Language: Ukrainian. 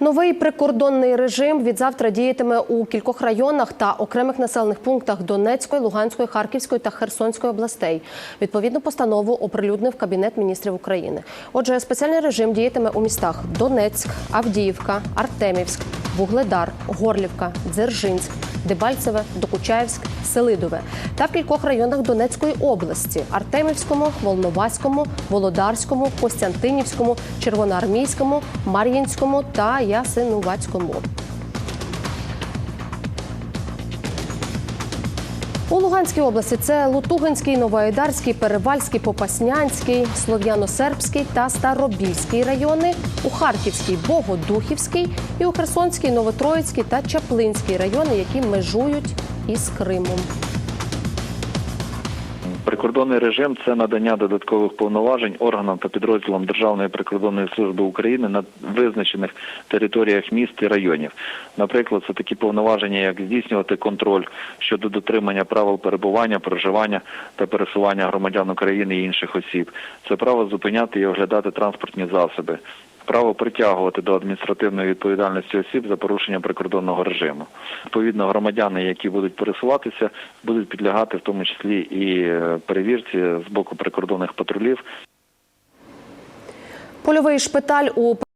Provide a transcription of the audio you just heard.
Новий прикордонний режим від завтра діятиме у кількох районах та окремих населених пунктах Донецької, Луганської, Харківської та Херсонської областей. Відповідну постанову оприлюднив Кабінет міністрів України. Отже, спеціальний режим діятиме у містах Донецьк, Авдіївка, Артемівськ, Вугледар, Горлівка, Дзержинськ, Дебальцеве, Докучаєвськ, Селидове та в кількох районах Донецької області: Артемівському, Волноваському, Володарському, Костянтинівському, Червоноармійському, Мар'їнському та Ясинувацькому. У Луганській області це Лутугинський, Новоайдарський, Перевальський, Попаснянський, Слов'яно-Сербський та Старобільський райони, у Харківській, Богодухівський і у Херсонській, Новотроїцький та Чаплинський райони, які межують із Кримом. Прикордонний режим це надання додаткових повноважень органам та підрозділам Державної прикордонної служби України на визначених територіях міст і районів. Наприклад, це такі повноваження, як здійснювати контроль щодо дотримання правил перебування, проживання та пересування громадян України і інших осіб. Це право зупиняти і оглядати транспортні засоби. Право притягувати до адміністративної відповідальності осіб за порушення прикордонного режиму. Відповідно, громадяни, які будуть пересуватися, будуть підлягати в тому числі і е, перевірці з боку прикордонних патрулів Польовий шпиталь у